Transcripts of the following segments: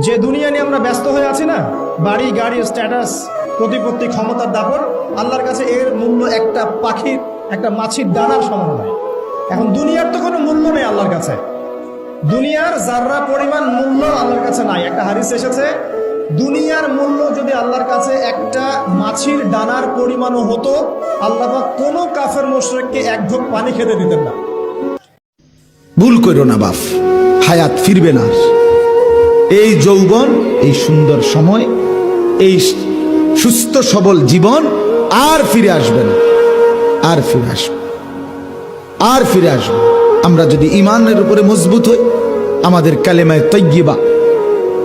যে দুনিয়া নিয়ে আমরা ব্যস্ত হয়ে আছি না, বাড়ি, গাড়ি স্ট্যাটাস প্রতিপত্তি, ক্ষমতার দাপট আল্লাহর কাছে এর মূল্য একটা পাখির, একটা মাছির ডানার সমান নয় এখন দুনিয়ার তো কোনো মূল্য নেই আল্লাহর কাছে। দুনিয়ার যাররা পরিমাণ মূল্য আল্লাহর কাছে নাই। একটা হারিস এসেছে, দুনিয়ার মূল্য যদি আল্লাহর কাছে একটা মাছির ডানার পরিমাণও হতো, আল্লাহ কোনো কাফের মোশরেককে এক ঢোক পানি খেতে দিতেন না। ভুল করো না বাপ, হায়াত ফিরবে না। এই যৌবন, এই সুন্দর সময়, এই সুস্থ সবল জীবন আর ফিরে আসবে না। আর ফিরে আসবে। আর ফিরে আসবে। আমরা যদি ইমানের উপরে মজবুত হই, আমাদের কালেমায় তৈগিবা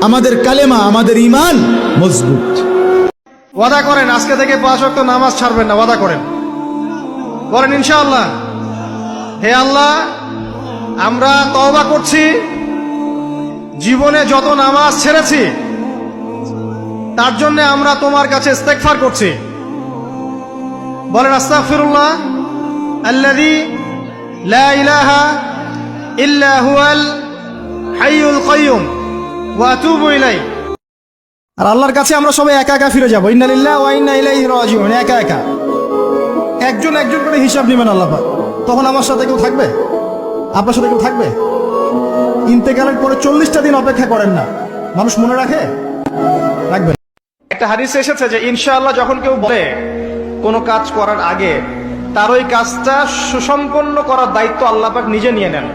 আমাদের কালেমা, আমাদের ইমান মজবুত। ওয়াদা করেন, আজকে থেকে পাঁচ ওয়াক্ত নামাজ ছাড়বেন না, ওয়াদা করেন। বলেন ইনশাআল্লাহ। হে আল্লাহ, আমরা তওবা করছি। জীবনে যত নামাজ ছেড়েছি, তার জন্য আমরা তোমার কাছে ইস্তেগফার করছি। বলেন, আস্তাগফিরুল্লাহ, আল্লাযী লা ইলাহা ইল্লা হুয়াল হাইয়ুল কাইয়ুম ওয়া আতুবু ইলাইহি। আর আল্লাহর কাছে আমরা সবাই একা একা ফিরে যাব। ইন্নালিল্লাহ ওয়া ইন্না ইলাইহি রাজিউন, একা একা। একজন একজন করে হিসাব নেবেন আল্লাহ। তখন আমার সাথে কেউ থাকবে? আপনার সাথে কেউ থাকবে? ইন্তেকালের পরে চল্লিশটা দিন অপেক্ষা করেন না। মানুষ মনে রাখে? রাখবেন একটা হাদিস এসেছে যে, ইনশাআল্লাহ যখন কেউ বলে কোনো কাজ করার আগে, তার ওই কাজটা সুসম্পন্ন করার দায়িত্ব আল্লাহ পাক নিজে নিয়ে নেন।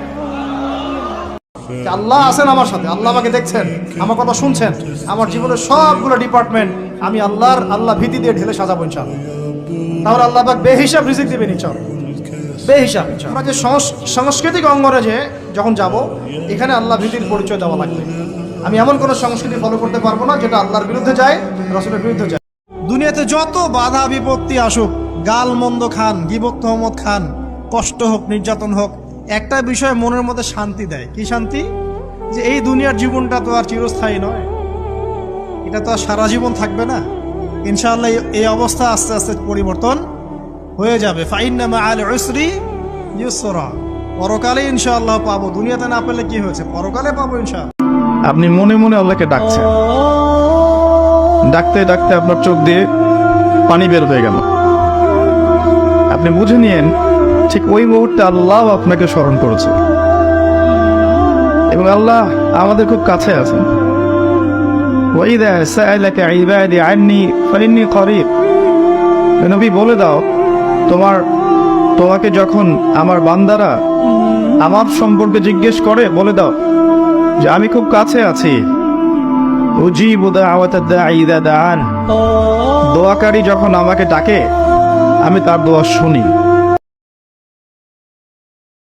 আল্লাহ আছেন আমার সাথে, আল্লাহ আমাকে দেখছেন, আমার কথা শুনছেন, আমার জীবনের সবগুলো ডিপার্টমেন্ট আমি আল্লাহর, আল্লাহ ভীতি দিয়ে ঢেলে সাজাবো ইনশাআল্লাহ। তাহলে আল্লাহ পাক বেহিসাব রিজিক দিবেন, ইনশাআল্লাহ। বেহিসাব। আমরা যে সংস- সাংস্কৃতিক অঙ্গনে যে যখন যাব এখানে আল্লাহ ভীতির পরিচয় দেওয়া লাগবে। আমি এমন কোনো সংস্কৃতি ফলো করতে পারব না যেটা আল্লাহর বিরুদ্ধে যায় রসুলের বিরুদ্ধে যায়। দুনিয়াতে যত বাধা বিপত্তি আসুক গাল মন্দ খান গিবত তহমত খান কষ্ট হোক নির্যাতন হোক একটা বিষয় মনের মধ্যে শান্তি দেয়। কি শান্তি? যে এই দুনিয়ার জীবনটা তো আর চিরস্থায়ী নয়। এটা তো আর সারা জীবন থাকবে না। ইনশাআল্লাহ এই অবস্থা আস্তে আস্তে পরিবর্তন হয়ে যাবে। ফাইন্নামা আল উসরি ইউসরা। পরকালে ইনশাআল্লাহ পাবো। দুনিয়াতে না পেলে কি হয়েছে? পরকালে পাবো ইনশাআল্লাহ। আপনি মনে মনে আল্লাহকে ডাকছেন। ডাকতে ডাকতে আপনার চোখ দিয়ে পানি বের হয়ে গেল। আপনি বুঝে নিয়েন, ঠিক ওই মুহূর্তে আল্লাহ আপনাকে স্মরণ করেছে। এবং আল্লাহ আমাদের খুব কাছে আছেন। ওয়াইদা সাআলাকা ইবাদি আন্নি, ফাইন্নি করিব। নবী বলে দাও তোমার, তোমাকে যখন আমার বান্দারা আমার সম্পর্কে জিজ্ঞেস করে, বলে দাও যে আমি খুব কাছে আছি। দোয়াকারী যখন আমাকে ডাকে, আমি তার দোয়া শুনি।